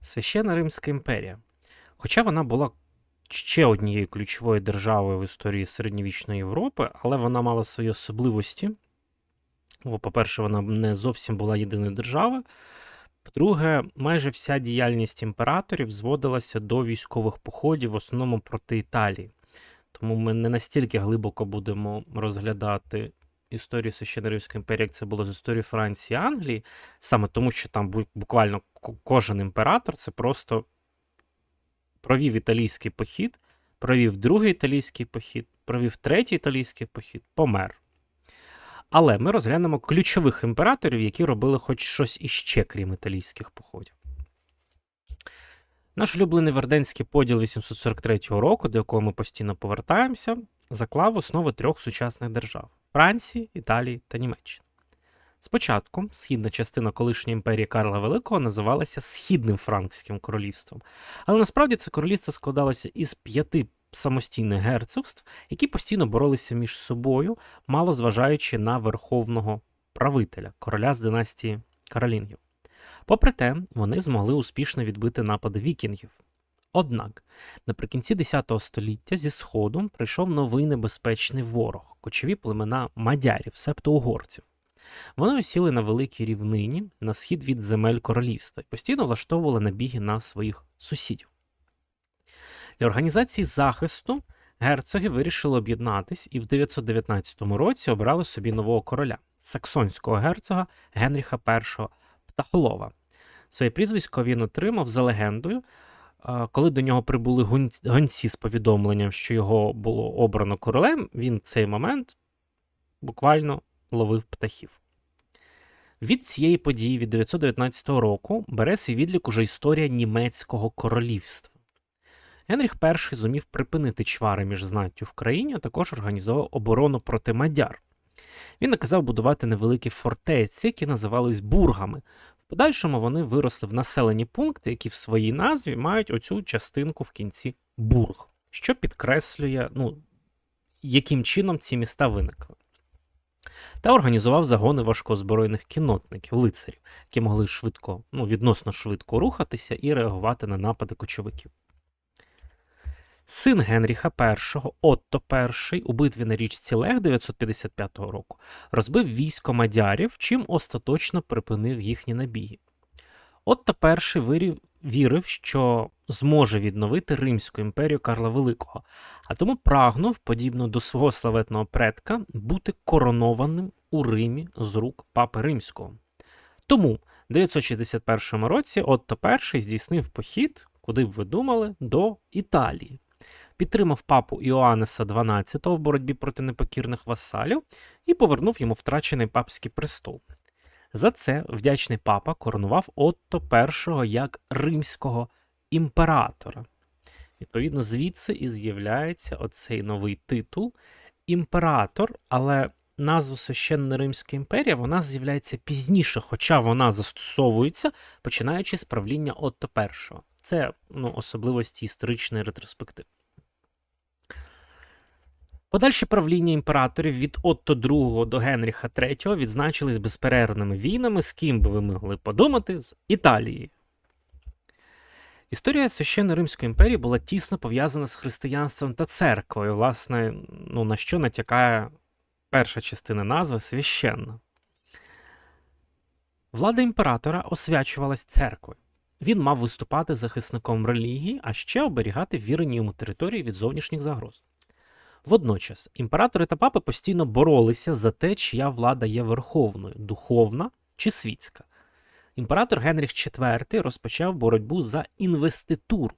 Священна Римська імперія. Хоча вона була ще однією ключовою державою в історії середньовічної Європи, але вона мала свої особливості. Бо, по-перше, вона не зовсім була єдиною державою. По-друге, майже вся діяльність імператорів зводилася до військових походів, в основному проти Італії. Тому ми не настільки глибоко будемо розглядати історію Священної Римської імперії, як це було з історії Франції і Англії, саме тому, що там буквально кожен імператор це просто провів італійський похід, провів другий італійський похід, провів третій італійський похід, помер. Але ми розглянемо ключових імператорів, які робили хоч щось іще, крім італійських походів. Наш улюблений Верденський поділ 843 року, до якого ми постійно повертаємося, заклав основи трьох сучасних держав Франції, Італії та Німеччини. Спочатку східна частина колишньої імперії Карла Великого називалася Східним Франкським королівством, але насправді це королівство складалося із п'яти самостійних герцогств, які постійно боролися між собою, мало зважаючи на верховного правителя, короля з династії Каролінгів. Попри те, вони змогли успішно відбити напади вікінгів. Однак наприкінці X століття зі Сходу прийшов новий небезпечний ворог кочові племена мадярів, себто угорців. Вони осіли на великій рівнині на схід від земель королівства і постійно влаштовували набіги на своїх сусідів. Для організації захисту герцоги вирішили об'єднатись і в 919 році обрали собі нового короля саксонського герцога Генріха І Птахолова. Своє прізвисько він отримав за легендою, коли до нього прибули гонці- з повідомленням, що його було обрано королем, він в цей момент буквально ловив птахів. Від цієї події від 919 року бере свій відлік уже історія німецького королівства. Генріх І зумів припинити чвари між знаттю в країні, а також організував оборону проти мадяр. Він наказав будувати невеликі фортеці, які називались бургами. Подальшому вони виросли в населені пункти, які в своїй назві мають оцю частинку в кінці бург, що підкреслює, ну, яким чином ці міста виникли. Та організував загони важкозбройних кіннотників, лицарів, які могли швидко, ну, відносно швидко рухатися і реагувати на напади кочовиків. Син Генріха І, Отто І, у битві на річці Лег 955 року розбив військо мадярів, чим остаточно припинив їхні набіги. Отто І вирів, вірив, що зможе відновити Римську імперію Карла Великого, а тому прагнув, подібно до свого славетного предка, бути коронованим у Римі з рук Папи Римського. Тому в 961 році Отто І здійснив похід, куди б ви думали, до Італії. Підтримав папу Іоаннеса XII в боротьбі проти непокірних васалів і повернув йому втрачений папський престол. За це вдячний папа коронував Отто І як римського імператора. Відповідно, звідси і з'являється оцей новий титул імператор, але назва Священна Римська імперія вона з'являється пізніше, хоча вона застосовується починаючи з правління Отто І. Це ну, особливості історичної ретроспективи. Подальше правління імператорів від Отто II до Генріха III відзначились безперервними війнами, з ким би ви могли подумати, з Італією. Історія Священної Римської імперії була тісно пов'язана з християнством та церквою, власне, ну, на що натякає перша частина назви священна. Влада імператора освячувалась церквою. Він мав виступати захисником релігії, а ще оберігати вірені йому території від зовнішніх загроз. Водночас імператори та папи постійно боролися за те, чия влада є верховною духовна чи світська. Імператор Генріх IV розпочав боротьбу за інвеституру.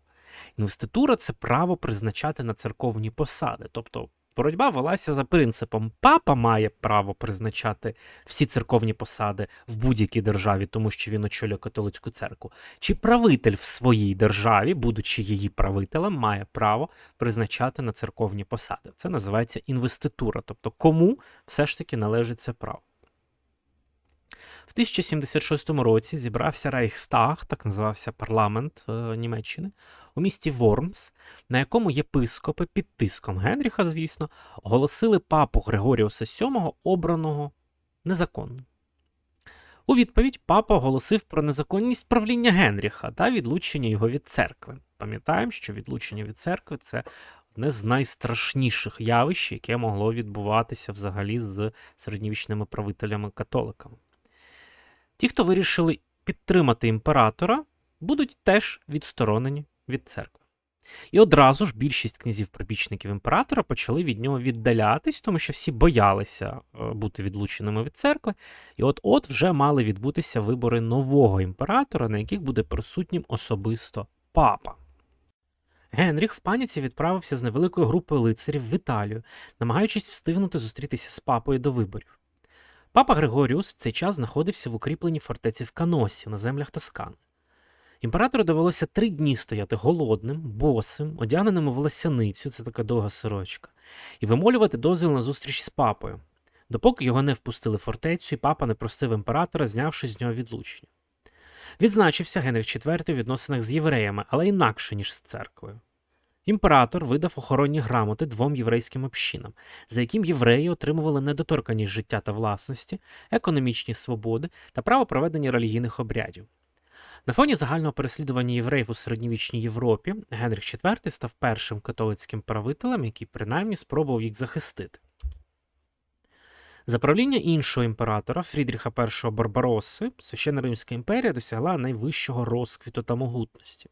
Інвеститура це право призначати на церковні посади. Тобто боротьба велася за принципом: папа має право призначати всі церковні посади в будь-якій державі, тому що він очолює католицьку церкву. Чи правитель в своїй державі, будучи її правителем, має право призначати на церковні посади. Це називається інвеститура, тобто кому все ж таки належить це право. В 1076 році зібрався Рейхстаг, так називався парламент е, Німеччини, у місті Вормс, на якому єпископи під тиском Генріха, звісно, оголосили папу Григоріуса VII обраного незаконним. У відповідь папа оголосив про незаконність правління Генріха та відлучення його від церкви. Пам'ятаємо, що відлучення від церкви це одне з найстрашніших явищ, яке могло відбуватися взагалі з середньовічними правителями-католиками. Ті, хто вирішили підтримати імператора, будуть теж відсторонені від церкви. І одразу ж більшість князів-прибічників імператора почали від нього віддалятись, тому що всі боялися е, бути відлученими від церкви. І от-от вже мали відбутися вибори нового імператора, на яких буде присутнім особисто папа. Генріх в паніці відправився з невеликою групою лицарів в Італію, намагаючись встигнути зустрітися з папою до виборів. Папа Григоріус в цей час знаходився в укріпленій фортеці в Каносі на землях Тоскани. Імператору довелося три дні стояти голодним, босим, одягненим у волосяницю, це така довга сорочка, і вимолювати дозвіл на зустріч з папою, допоки його не впустили в фортецю, і папа не простив імператора, знявши з нього відлучення. Відзначився Генріх IV у відносинах з євреями, але інакше, ніж з церквою. Імператор видав охоронні грамоти двом єврейським общинам, за яким євреї отримували недоторканість життя та власності, економічні свободи та право проведення релігійних обрядів. На фоні загального переслідування євреїв у середньовічній Європі Генріх IV став першим католицьким правителем, який принаймні спробував їх захистити. За правління іншого імператора Фрідріха І Барбароси Священна Римська імперія досягла найвищого розквіту та могутності.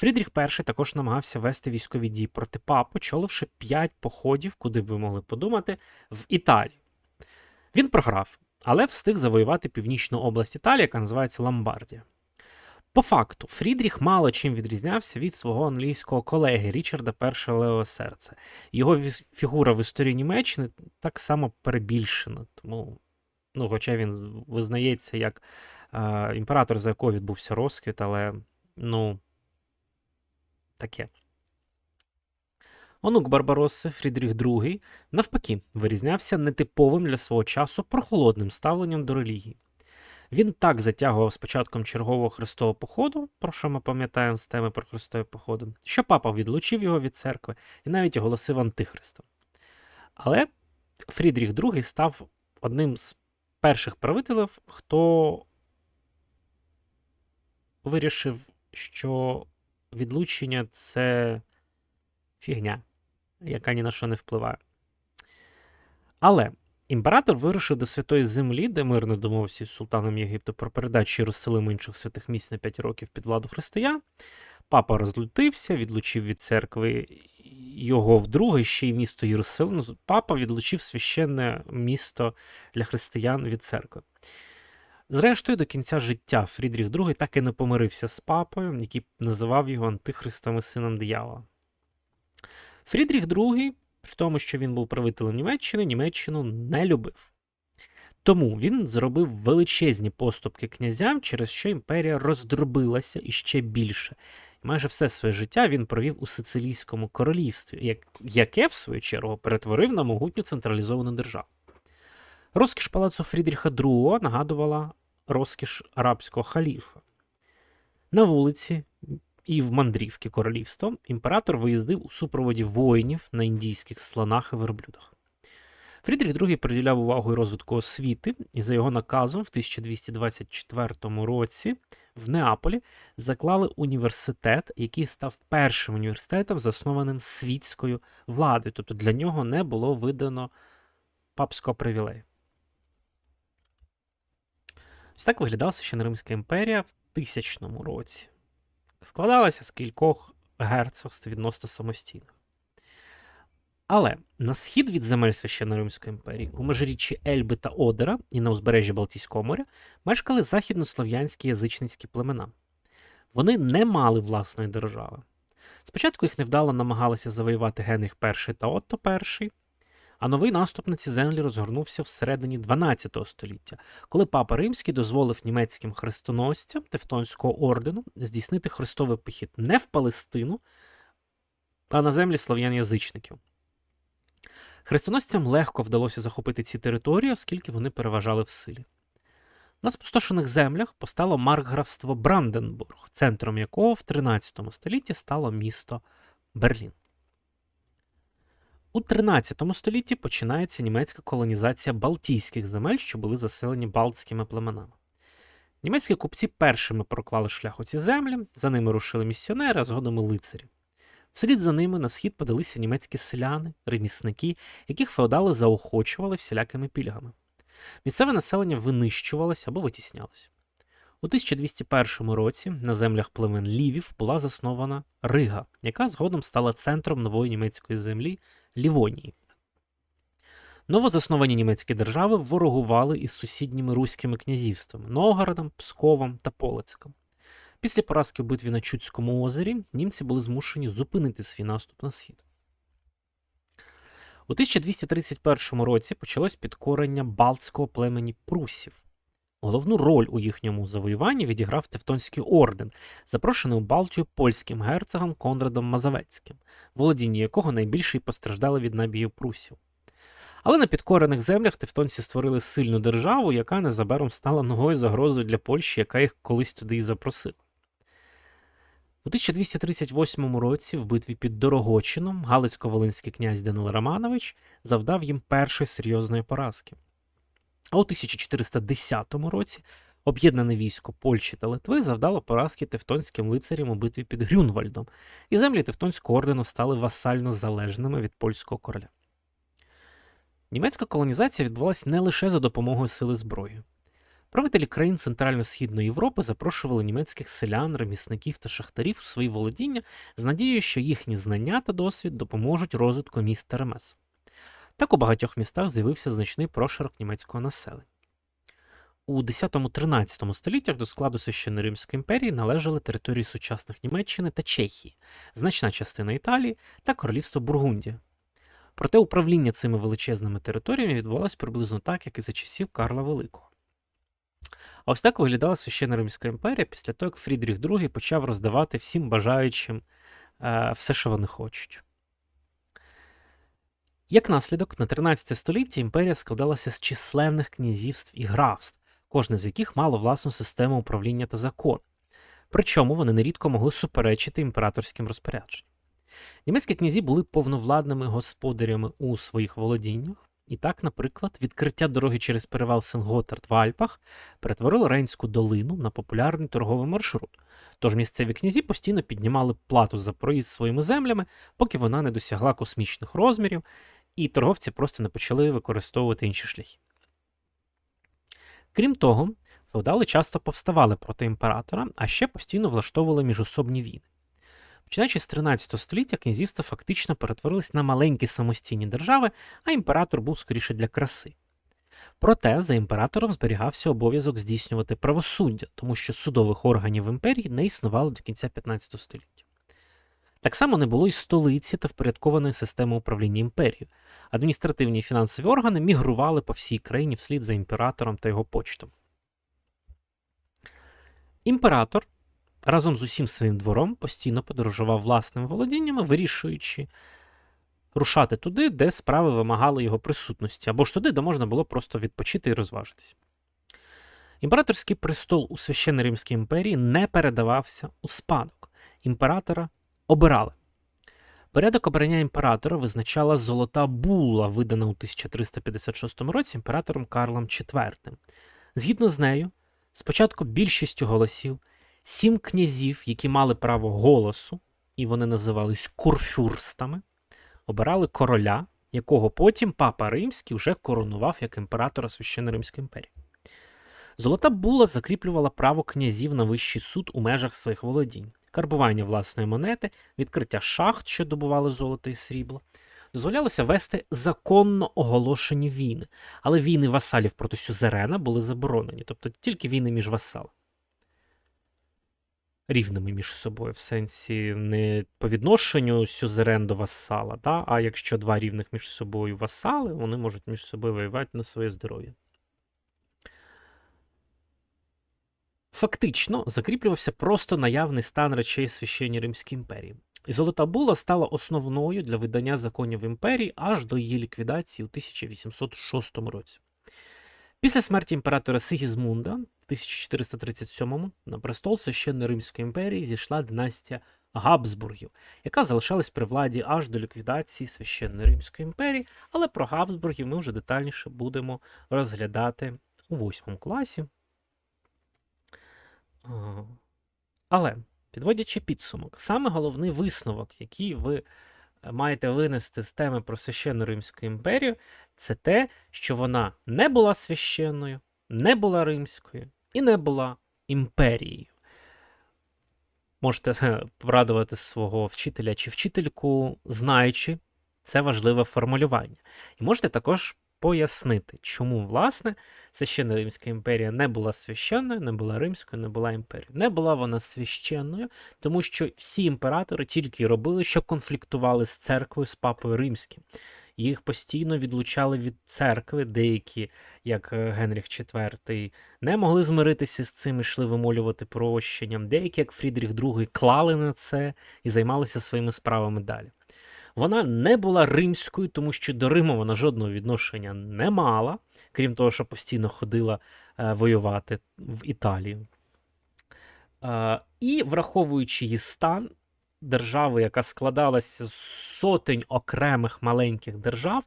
Фрідріх І також намагався вести військові дії проти папи, очоливши п'ять походів, куди б ви могли подумати, в Італію. Він програв, але встиг завоювати північну область Італії, яка називається Ломбардія. По факту, Фрідріх мало чим відрізнявся від свого англійського колеги Річарда І Лео Серце. Його фігура в історії Німеччини так само перебільшена, тому, ну, хоча він визнається як е, імператор, за якого відбувся розквіт, але ну, таке. Онук Барбаросси Фрідріх II, навпаки, вирізнявся нетиповим для свого часу прохолодним ставленням до релігії. Він так затягував з початком чергового хрестового походу, про що ми пам'ятаємо з теми про хрестові походи, що папа відлучив його від церкви і навіть оголосив антихристом. Але Фрідріх II став одним з перших правителів, хто вирішив, що відлучення це фігня, яка ні на що не впливає. Але Імператор вирушив до Святої Землі, де мирно домовився з султаном Єгипту про передачу Єрусалиму інших святих місць на 5 років під владу християн. Папа розлютився, відлучив від церкви його вдруге, ще й місто Єрусалим. Папа відлучив священне місто для християн від церкви. Зрештою, до кінця життя Фрідріх II так і не помирився з папою, який називав його антихристом і сином диявола. Фрідріх II при тому, що він був правителем Німеччини, Німеччину не любив. Тому він зробив величезні поступки князям, через що імперія роздробилася іще більше. І майже все своє життя він провів у Сицилійському королівстві, яке, в свою чергу, перетворив на могутню централізовану державу. Розкіш палацу Фрідріха II нагадувала розкіш арабського халіфа. На вулиці і в мандрівки королівства імператор виїздив у супроводі воїнів на індійських слонах і верблюдах. Фрідріх II приділяв увагу і розвитку освіти, і за його наказом в 1224 році в Неаполі заклали університет, який став першим університетом, заснованим світською владою. Тобто для нього не було видано папського привілею. Ось так виглядала Священна Римська імперія в тисячному році складалася з кількох герцогств відносно самостійних. Але на схід від земель Священно-Римської імперії, у межиріччі Ельби та Одера і на узбережжі Балтійського моря мешкали західнослов'янські язичницькі племена. Вони не мали власної держави. Спочатку їх невдало намагалися завоювати Генріх І та Отто І, а новий наступ на ці землі розгорнувся всередині 12 століття, коли папа Римський дозволив німецьким хрестоносцям Тевтонського ордену здійснити хрестовий похід не в Палестину, а на землі слов'ян-язичників. Хрестоносцям легко вдалося захопити ці території, оскільки вони переважали в силі. На спустошених землях постало маркграфство Бранденбург, центром якого в 13 столітті стало місто Берлін. У 13 столітті починається німецька колонізація Балтійських земель, що були заселені балтськими племенами. Німецькі купці першими проклали шлях у ці землі, за ними рушили місіонери, а згодом і лицарі. Вслід за ними на схід подалися німецькі селяни, ремісники, яких феодали заохочували всілякими пільгами. Місцеве населення винищувалося або витіснялося. У 1201 році на землях племен Лівів була заснована Рига, яка згодом стала центром нової німецької землі Лівонії. Новозасновані німецькі держави ворогували із сусідніми руськими князівствами Новгородом, Псковом та Полицьком. Після поразки в битві на Чудському озері німці були змушені зупинити свій наступ на схід. У 1231 році почалось підкорення балтського племені прусів. Головну роль у їхньому завоюванні відіграв Тевтонський орден, запрошений у Балтію польським герцогом Конрадом Мазовецьким, володіння якого найбільше й постраждали від набігів прусів. Але на підкорених землях тевтонці створили сильну державу, яка незабаром стала новою загрозою для Польщі, яка їх колись туди й запросила. У 1238 році в битві під Дорогочином Галицько-Волинський князь Данил Романович завдав їм першої серйозної поразки. А у 1410 році об'єднане військо Польщі та Литви завдало поразки тевтонським лицарям у битві під Грюнвальдом, і землі Тевтонського ордену стали васально залежними від польського короля. Німецька колонізація відбулася не лише за допомогою сили зброї. Правителі країн Центрально-Східної Європи запрошували німецьких селян, ремісників та шахтарів у свої володіння з надією, що їхні знання та досвід допоможуть розвитку міст та ремес. Так у багатьох містах з'явився значний прошарок німецького населення. У 10-13 століттях до складу Священної Римської імперії належали території сучасних Німеччини та Чехії, значна частина Італії та королівство Бургундія. Проте управління цими величезними територіями відбувалося приблизно так, як і за часів Карла Великого. А ось так виглядала Священна Римська імперія після того, як Фрідріх II почав роздавати всім бажаючим е, все, що вони хочуть. Як наслідок, на 13 століття імперія складалася з численних князівств і графств, кожне з яких мало власну систему управління та закон. Причому вони нерідко могли суперечити імператорським розпорядженням. Німецькі князі були повновладними господарями у своїх володіннях, і так, наприклад, відкриття дороги через перевал Сенготард в Альпах перетворило Рейнську долину на популярний торговий маршрут. Тож місцеві князі постійно піднімали плату за проїзд своїми землями, поки вона не досягла космічних розмірів, і торговці просто не почали використовувати інші шляхи. Крім того, феодали часто повставали проти імператора, а ще постійно влаштовували міжособні війни. Починаючи з 13 століття, князівства фактично перетворились на маленькі самостійні держави, а імператор був скоріше для краси. Проте за імператором зберігався обов'язок здійснювати правосуддя, тому що судових органів імперії не існувало до кінця 15 століття. Так само не було й столиці та впорядкованої системи управління імперією. Адміністративні і фінансові органи мігрували по всій країні вслід за імператором та його почтом. Імператор разом з усім своїм двором постійно подорожував власними володіннями, вирішуючи рушати туди, де справи вимагали його присутності, або ж туди, де можна було просто відпочити і розважитись. Імператорський престол у Священній Римській імперії не передавався у спадок. Імператора обирали. Порядок обрання імператора визначала золота була, видана у 1356 році імператором Карлом IV. Згідно з нею, спочатку більшістю голосів сім князів, які мали право голосу, і вони називались курфюрстами, обирали короля, якого потім папа Римський вже коронував як імператора Священної Римської імперії. Золота була закріплювала право князів на вищий суд у межах своїх володінь, карбування власної монети, відкриття шахт, що добували золото і срібло. Дозволялося вести законно оголошені війни, але війни васалів проти Сюзерена були заборонені, тобто тільки війни між васалами рівними між собою, в сенсі не по відношенню сюзерен до васала, да? а якщо два рівних між собою васали, вони можуть між собою воювати на своє здоров'я. Фактично закріплювався просто наявний стан речей священній Римській імперії. І Золота була стала основною для видання законів імперії аж до її ліквідації у 1806 році. Після смерті імператора Сигізмунда в 1437-му на престол священної Римської імперії зійшла династія Габсбургів, яка залишалась при владі аж до ліквідації Священної Римської імперії, але про Габсбургів ми вже детальніше будемо розглядати у восьмому класі. Але, підводячи підсумок, саме головний висновок, який ви е, маєте винести з теми про Священну Римську імперію, це те, що вона не була священною, не була римською і не була імперією. Можете е, порадувати свого вчителя чи вчительку, знаючи це важливе формулювання. І можете також пояснити, чому, власне, Священна Римська імперія не була священною, не була римською, не була імперією. Не була вона священною, тому що всі імператори тільки робили, що конфліктували з церквою, з папою римським. Їх постійно відлучали від церкви, деякі, як е, Генріх IV, не могли змиритися з цим йшли вимолювати прощенням. Деякі, як Фрідріх II, клали на це і займалися своїми справами далі. Вона не була римською, тому що до Риму вона жодного відношення не мала, крім того, що постійно ходила е, воювати в Італію. Е, і враховуючи її стан, держави, яка складалася з сотень окремих маленьких держав,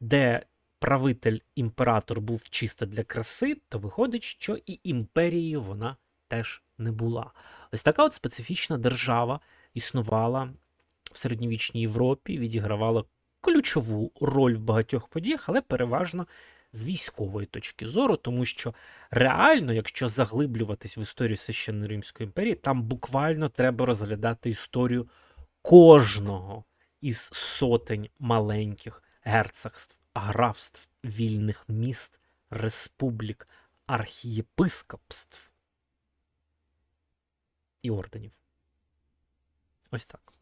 де правитель імператор був чисто для краси, то виходить, що і імперією вона теж не була. Ось така от специфічна держава існувала в середньовічній Європі, відігравала ключову роль в багатьох подіях, але переважно з військової точки зору, тому що реально, якщо заглиблюватись в історію Священної Римської імперії, там буквально треба розглядати історію кожного із сотень маленьких герцогств, графств, вільних міст, республік, архієпископств і орденів. Ось так.